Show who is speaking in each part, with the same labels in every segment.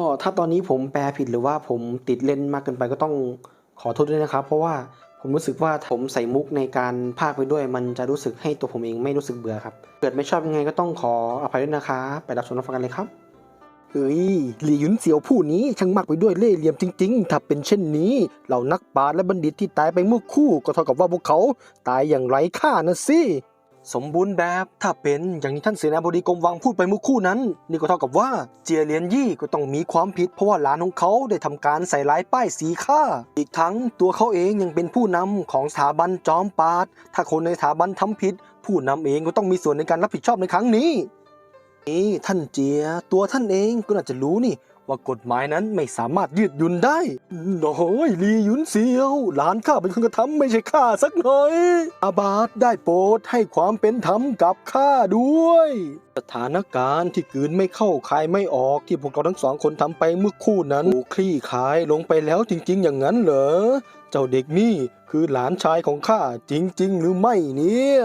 Speaker 1: ก็ถ้าตอนนี้ผมแปลผิดหรือว่าผมติดเล่นมากเกินไปก็ต้องขอโทษด้วยนะครับ เพราะว่าผมรู้สึกว่าผมใส่มุกในการพากไปด้วย มันจะรู้สึกให้ตัวผมเองไม่รู้สึกเบื่อครับเกิดไม่ชอบยังไงก็ต้องขออภัยด้วยนะครับไปรับชมรับฟังกันเลยครับเฮ้ยหลี่ยุนเสียวผู้นี้ช่างมากไปด้วยเล่ห์เหลี่ยมจริง ๆ ถ้าเป็นเช่นนี้ เหล่านักปราชญ์และบัณฑิตที่ตายไปเมื่อคู่ ก็เท่ากับว่าพวกเขาตายอย่างไร้ค่านะสิ สมบูรณ์แบบถ้าเป็นอย่างที่ท่านเสนาบดีกรมวังพูดไปเมื่อคู่นั้น นี่ก็เท่ากับว่าเจียเหลียนยี่ก็ต้องมีความผิด เพราะว่าหลานของเขาได้ทำการใส่ร้ายป้ายสีข้าอีกทั้งตัวเขาเองยังเป็นผู้นำของสถาบันจอมปาด ถ้าคนในสถาบันทำผิด ผู้นำเองก็ต้องมีส่วนในการรับผิดชอบในครั้งนี้นี่ท่านเจียตัวท่านเองก็น่าจะรู้นี่ ว่ากฎหมายนั้นไม่สามารถยืดหยุ่นได้น้อยลีหยุนเซียว หลานข้าเป็นคนกระทำไม่ใช่ข้าสักหน่อย อาบาดได้โปรดให้ความเป็นธรรมกับข้าด้วย สถานการณ์ที่กืนไม่เข้าคายไม่ออกที่พวกเราทั้งสองคนทำไปเมื่อคู่นั้นคลี่คลายลงไปแล้วจริง ๆ อย่างนั้นเหรอ เจ้าเด็กนี่คือหลานชายของข้าจริง ๆ หรือไม่เนี่ย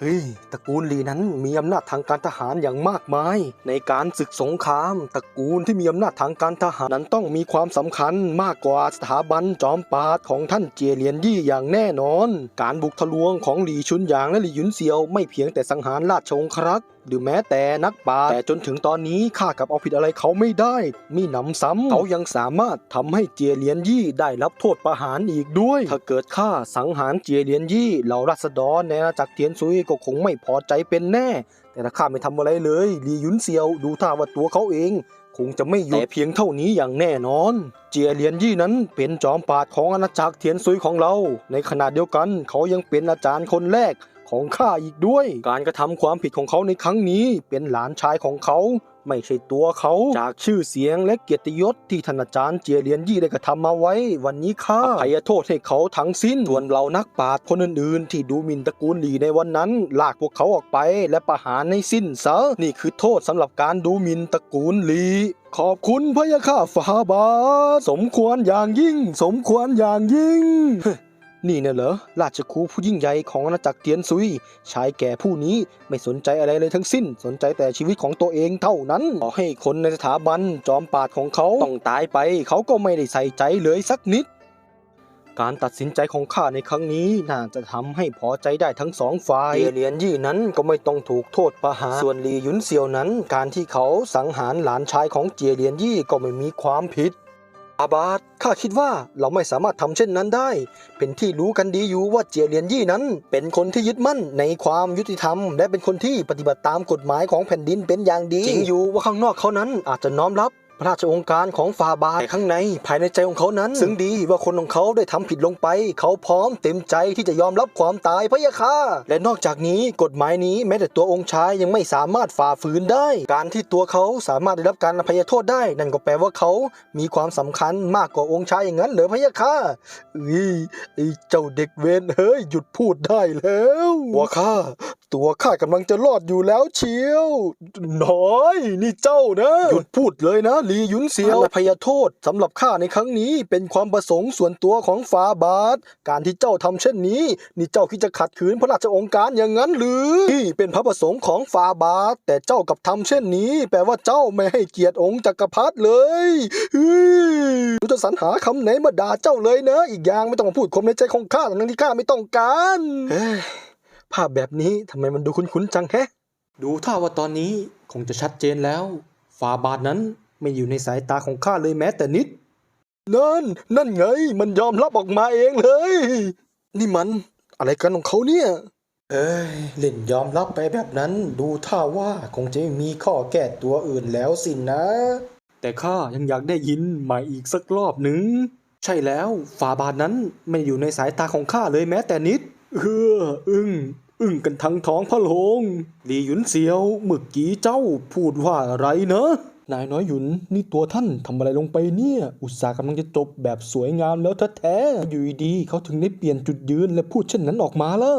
Speaker 1: เฮ้ยตระกูลลีนั้นมีอำนาจทางการทหารอย่างมากมาย ในการศึกสงครามตระกูลที่มีอำนาจทางการทหารนั้นต้องมีความสำคัญมากกว่าสถาบันจอมปาดของท่านเจียเหลียนยี่อย่างแน่นอน การบุกทะลวงของหลี่ชุนหยางและหลี่หยุนเซียวไม่เพียงแต่สังหารราชวงครัก หรือแม้แต่นักปราชญ์แต่จนถึงตอนนี้ข้ากับเอาผิดอะไรเขาไม่ได้มีหนำซ้ำเขายังสามารถทำให้เจียเหลียนยี่ได้รับโทษประหารอีกด้วย ถ้าเกิดข้าสังหารเจียเหลียนยี่เหล่าราษฎรในอาณาจักรเทียนซุยก็คงไม่พอใจเป็นแน่ แต่ถ้าข้าไม่ทำอะไรเลยลียุนเซียวดูท่าว่าตัวเขาเองคงจะไม่หยุดแต่เพียงเท่านี้อย่างแน่นอน เจียเหลียนยี่นั้นเป็นจอมปราดของอาณาจักรเทียนซุยของเรา ในขณะเดียวกันเขายังเป็นอาจารย์คนแรก ของข้าอีกด้วย การกระทำความผิดของเขาในครั้งนี้เป็นหลานชายของเขา ไม่ใช่ตัวเขาจากชื่อเสียงและเกียรติยศที่ท่านอาจารย์เจียเหลียนยี่ได้กระทำมาไว้ วันนี้ข้าอภัยโทษให้เขาทั้งสิ้นส่วนเรานักปราชญ์คนอื่นๆ ที่ดูหมิ่นตระกูลหลีในวันนั้น ลากพวกเขาออกไปและประหารให้สิ้นซะนี่คือโทษสำหรับการดูหมิ่นตระกูลหลีขอบคุณพระยาข้าฟาบาทสมควรอย่างยิ่ง สมควรอย่างยิ่ง นี่เนี่ยเหรอราชครูผู้ยิ่งใหญ่ของอาณาจักรเตียนซุย ชายแก่ผู้นี้ไม่สนใจอะไรเลยทั้งสิ้น สนใจแต่ชีวิตของตัวเองเท่านั้นขอให้คนในสถาบันจอมปาดของเขาต้องตายไป เขาก็ไม่ได้ใส่ใจเลยสักนิด การตัดสินใจของข้าในครั้งนี้น่าจะทำให้พอใจได้ทั้งสองฝ่ายเจียเหลียนยี่นั้นก็ไม่ต้องถูกโทษประหารส่วนหลีหยุนเซียวนั้น การที่เขาสังหารหลานชายของเจียเหลียนยี่ก็ไม่มีความผิด อาบาดข้าคิดว่าเราไม่สามารถทำเช่นนั้นได้ เป็นที่รู้กันดีอยู่ว่าเจียเหลียนยี่นั้น เป็นคนที่ยึดมั่นในความยุติธรรม และเป็นคนที่ปฏิบัติตามกฎหมายของแผ่นดินเป็นอย่างดีจริงอยู่ว่าข้างนอกเขานั้นอาจจะน้อมรับ ระราชองค์การของฟาบาทแต่ข้างในภายในใจของเขานั้น ซึ่งดีว่าคนของเขาได้ทำผิดลงไป เขาพร้อมเต็มใจที่จะยอมรับความตายพะยะค่ะและนอกจากนี้กฎหมายนี้แม้แต่ตัวองค์ชายยังไม่สามารถฝ่าฝืนได้ การที่ตัวเขาสามารถได้รับการอภัยโทษได้ นั่นก็แปลว่าเขามีความสำคัญมากกว่าองค์ชายอย่างนั้นเหรอพะยะค่ะเอ้ยไอ้เจ้าเด็กเวนเฮ้ยหยุดพูดได้แล้วว่าข้าตัวข้ากำลังจะรอดอยู่แล้วเชียว น้อย นี่เจ้านะ หยุดพูดเลยนะลีหยุนเซียวอภัยโทษสำหรับข้าในครั้งนี้เป็นความประสงค์ส่วนตัวของฟาบาท การที่เจ้าทำเช่นนี้ นี่เจ้าคิดจะขัดขืนพระราชองค์การอย่างนั้นหรือนี่เป็นพระประสงค์ของฟาบาท แต่เจ้ากลับทำเช่นนี้ แปลว่าเจ้าไม่ให้เกียรติองค์จักรพรรดิเลยเฮ้ยรู้จะสรรหาคำไหนมาด่าเจ้าเลยนะ อีกอย่างไม่ต้องมาพูดคมในใจของข้าทั้งที่ข้าไม่ต้องการเฮ้ยภาพแบบนี้ทำไมมันดูคุ้นๆจังแฮะ ดูท่าว่าตอนนี้คงจะชัดเจนแล้วฝาบาทนั้น ไม่อยู่ในสายตาของข้าเลยแม้แต่นิด นั่น นั่นไง มันยอมรับออกมาเองเลย นี่มัน อะไรกันของเขาเนี่ย เอ้ยเล่นยอมรับไปแบบนั้น ดูท่าว่าคงจะไม่มีข้อแก้ตัวอื่นแล้วสินะ แต่ข้ายังอยากได้ยินใหม่อีกสักรอบหนึ่งใช่แล้วฝาบาทนั้นไม่อยู่ในสายตาของข้าเลยแม้แต่นิด เอออึ้งอึ้งกันทั้งท้องพระโรงหลีหยุนเสียว เมื่อกี้เจ้าพูดว่าอะไรเนอะ นายน้อยหยุนนี่ตัวท่านทำอะไรลงไปเนี่ย อุตสาห์กำลังจะจบแบบสวยงามแล้วแท้ๆอยู่ดีๆเขาถึงได้เปลี่ยนจุดยืนและพูดเช่นนั้นออกมาล่ะ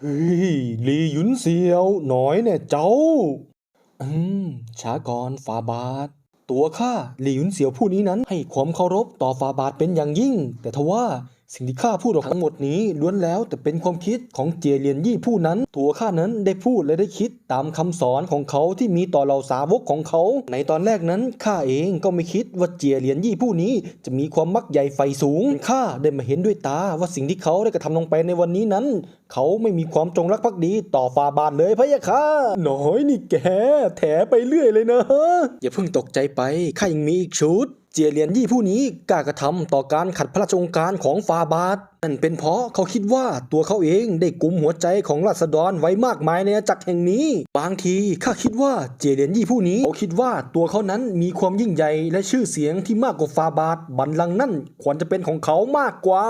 Speaker 1: เฮ้ยลีหยุนเสียวหน่อยเนี่ยเจ้า อืมช้าก่อนฟาบาท ตัวข้าหลีหยุนเสียวผู้นี้นั้นให้ความเคารพต่อฟาบาทเป็นอย่างยิ่ง แต่ทว่า สิ่งที่ข้าพูดออกทั้งหมดนี้ล้วนแล้วแต่เป็นความคิดของเจียเลียนยี่ผู้นั้น ตัวข้านั้นได้พูดและได้คิดตามคำสอนของเขาที่มีต่อเหล่าสาวกของเขา ในตอนแรกนั้นข้าเองก็ไม่คิดว่าเจียเลียนยี่ผู้นี้ จะมีความมักใหญ่ไฟสูงข้าได้มาเห็นด้วยตาว่าสิ่งที่เขาได้กระทำลงไปในวันนี้นั้น เขาไม่มีความจงรักภักดีต่อฟาบาทเลยพะยะค่ะน้อยนี่แกแถไปเรื่อยเลยนะอย่าเพิ่งตกใจไปข้ายังมีอีกชุดเจียเลียนยี่ผู้นี้กล้ากระทำต่อการขัดพระราชองค์การของฟาบาทนั่นเป็นเพราะเขาคิดว่าตัวเขาเองได้กุมหัวใจของราษฎรไว้มากมายในอาณาจักรแห่งนี้ บางทีข้าคิดว่าเจเลียนยี่ผู้นี้เขาคิดว่าตัวเขานั้นมีความยิ่งใหญ่และชื่อเสียงที่มากกว่าฟาบาทบัลลังก์นั่นควรจะเป็นของเขามากกว่า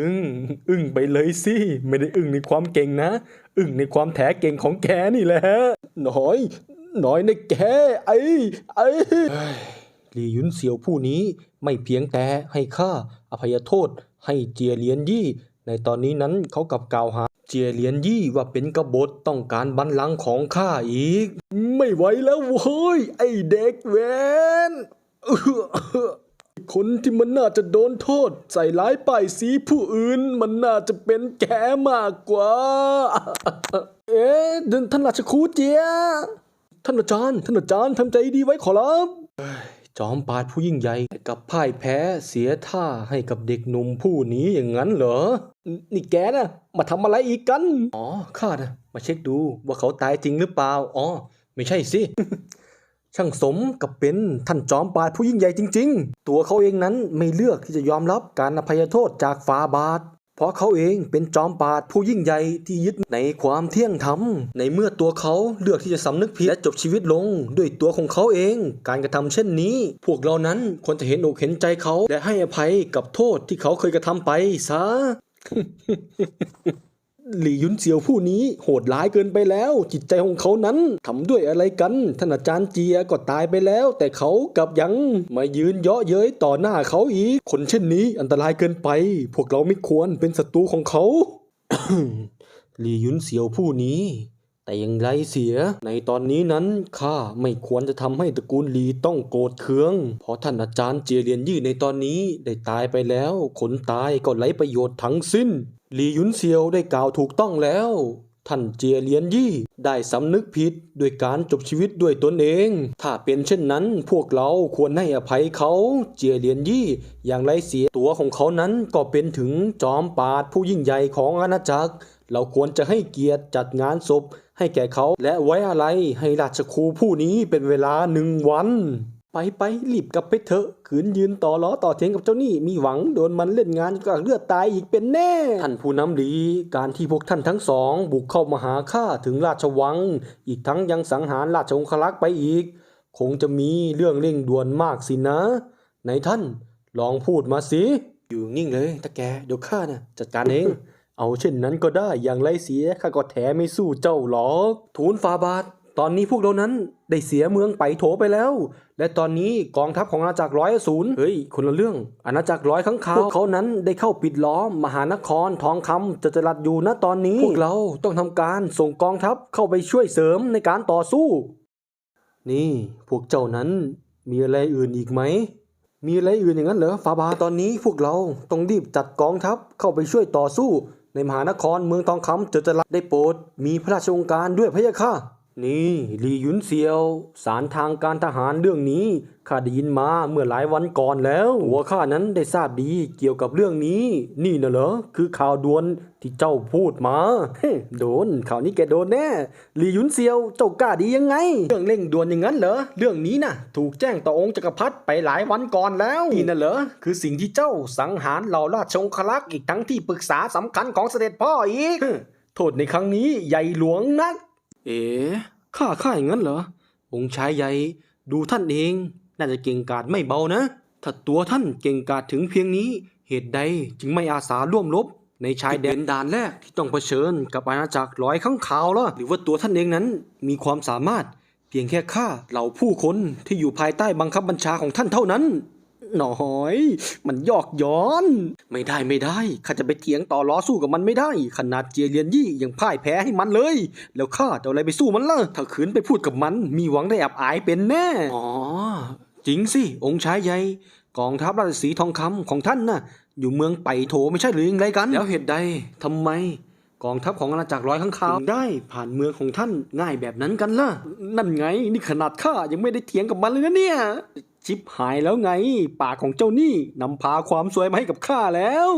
Speaker 1: อึ้งอึ้งไปเลยสิไม่ได้อึ้งในความเก่งนะ อึ้งในความแถเก่งของแกนี่แหละน้อย น้อยในแกไอ้ไอ้ หลี่ยุนเสี่ยวผู้นี้ไม่เพียงแต่ให้ข้าอภัยโทษให้เจียเหลียนยี่ ในตอนนี้นั้นเขากลับกล่าวหา เจียเหลียนยี่ว่าเป็นกบฏต้องการบัลลังก์ของข้าอีก ไม่ไหวแล้วโว้ยไอ้เด็กแวนเอื้อคนที่มันน่าจะโดนโทษ ใส่ร้ายป้ายสีผู้อื่น มันน่าจะเป็นแกมากกว่า เอ๊ะท่านราชครูเจียท่านอาจารย์ ท่านอาจารย์ทำใจดีไว้ขอรับ จอมปาดผู้ยิ่งใหญ่กับพ่ายแพ้เสียท่าให้กับเด็กหนุ่มผู้นี้อย่างนั้นเหรอ นี่แกนะมาทำอะไรอีกกัน อ๋อข้านะมาเช็คดูว่าเขาตายจริงหรือเปล่า อ๋อ ไม่ใช่สิ ช่างสมกับเป็นท่านจอมปาดผู้ยิ่งใหญ่จริง ๆ ตัวเขาเองนั้นไม่เลือกที่จะยอมรับการอภัยโทษจากฟาบาท เพราะเขาเองเป็นจอมปาดผู้ยิ่งใหญ่ที่ยึดในความเที่ยงธรรม ในเมื่อตัวเขาเลือกที่จะสำนึกผิดและจบชีวิตลง ด้วยตัวของเขาเอง การกระทำเช่นนี้ พวกเรานั้นควรจะเห็นอกเห็นใจเขา และให้อภัยกับโทษที่เขาเคยกระทำไปซะ หลี่ยุนเซียวผู้นี้โหดร้ายเกินไปแล้ว จิตใจของเขานั้นทำด้วยอะไรกันท่านอาจารย์เจียก็ตายไปแล้ว แต่เขากลับยังมายืนเยาะเย้ยต่อหน้าเขาอีก คนเช่นนี้อันตรายเกินไป พวกเราไม่ควรเป็นศัตรูของเขาหลี่ยุนเซียวผู้นี้ แต่อยังไรเสีย ในตอนนี้นั้นข้าไม่ควรจะทำให้ตระกูลหลีต้องโกรธเคือง เพราะท่านอาจารย์เจียเลียนยี่ในตอนนี้ได้ตายไปแล้ว คนตายก็ไร้ประโยชน์ทั้งสิ้น หลียุนเซียวได้กล่าวถูกต้องแล้ว ท่านเจียเลียนยี่ได้สำนึกผิดด้วยการจบชีวิตด้วยตนเอง ถ้าเป็นเช่นนั้นพวกเราควรให้อภัยเขา เจียเลียนยี่อย่างไรเสียตัวของเขานั้นก็เป็นถึงจอมปาดผู้ยิ่งใหญ่ของอาณาจักร เราควรจะให้เกียรติจัดงานศพให้แก่เขาและไว้อะไรให้ราชครูผู้นี้เป็นเวลาหนึ่งวัน ไปไปรีบกลับไปเถอะขืนยืนต่อล้อต่อเถียงกับเจ้านี่มีหวังโดนมันเล่นงานกับเลือดตายอีกเป็นแน่ ท่านผู้นำดี การที่พวกท่านทั้งสอง บุกเข้ามาหาข้าถึงราชวัง อีกทั้งยังสังหารราชองครักษ์ไปอีก คงจะมีเรื่องเร่งด่วนมากสินะ ไหนท่าน ลองพูดมาสิ อยู่นิ่งเลยตาแกเดี๋ยวข้านะจัดการเอง เอาเช่นนั้นก็ได้อย่างไรเสียข้าก็แถไม่สู้เจ้าหรอกทูลฟาบาท ตอนนี้พวกเรานั้นได้เสียเมืองไปโถไปแล้ว และตอนนี้กองทัพของอาณาจักรร้อยศูนย์เฮ้ยคนละเรื่อง อาณาจักรร้อยข้างคาวพวกเขานั้นได้เข้าปิดล้อมมหานครทองคำจะจรัดอยู่ณตอนนี้ พวกเราต้องทำการส่งกองทัพเข้าไปช่วยเสริมในการต่อสู้ นี่พวกเจ้านั้นมีอะไรอื่นอีกไหม มีอะไรอื่นอย่างนั้นเหรอฟาบาตอนนี้พวกเราต้องรีบจัดกองทัพเข้าไปช่วยต่อสู้ ในมหานครเมืองทองคำจะจะรับได้โปรดมีพระราชองค์การด้วยพะยะค่ะ นี่ลีหยุนเซียว สารทางการทหารเรื่องนี้ข้าได้ยินมาเมื่อหลายวันก่อนแล้วหัวข้านั้นได้ทราบดีเกี่ยวกับเรื่องนี้ นี่น่ะเหรอคือข่าวด่วนที่เจ้าพูดมาเฮ้โดนข่าวนี้แกโดนแน่ลีหยุนเซียวเจ้ากล้าดียังไง เรื่องเร่งด่วนอย่างนั้นเหรอเรื่องนี้น่ะ ถูกแจ้งต่อองค์จักรพรรดิไปหลายวันก่อนแล้วนี่น่ะเหรอคือสิ่งที่เจ้าสังหารเหล่าราชองครักษ์อีกทั้งที่ปรึกษาสำคัญของเสด็จพ่ออีกโทษในครั้งนี้ใหญ่หลวงนัก เอ๋ข้าข้าอย่างนั้นเหรอ องค์ชายใหญ่ดูท่านเอง น่าจะเก่งกาจไม่เบานะ ถ้าตัวท่านเก่งกาจถึงเพียงนี้ เหตุใดจึงไม่อาสาร่วมรบ ในชายแดนด่านแรกที่ต้องเผชิญกับอาณาจักรร้อยข้างขาวล่ะหรือว่าตัวท่านเองนั้นมีความสามารถ เพียงแค่ฆ่าเหล่าผู้คนที่อยู่ภายใต้บังคับบัญชาของท่านเท่านั้น หน่อย มันยอกย้อน ไม่ได้ไม่ได้ข้าจะไปเถียงต่อล้อสู้กับมันไม่ได้ ขนาดเจียเรียนยี่ยังพ่ายแพ้ให้มันเลย แล้วข้าจะอะไรไปสู้มันล่ะถ้าขืนไปพูดกับมันมีหวังได้อับอายเป็นแน่อ๋อจริงสิ องค์ชายใหญ่กองทัพราชสีทองคำของท่านนะ่ะ อยู่เมืองไปโถไม่ใช่หรือยังไรกัน แล้วเหตุใดทำไม กองทัพของอาณาจักรร้อยข้างคาวได้ผ่านเมืองของท่านง่ายแบบนั้นกันล่ะ นั่นไง นี่ขนาดข้ายังไม่ได้เถียงกับมันเลยนะเนี่ย ชิปหายแล้วไง ปากของเจ้านี่นำพาความสวยมาให้กับข้าแล้ว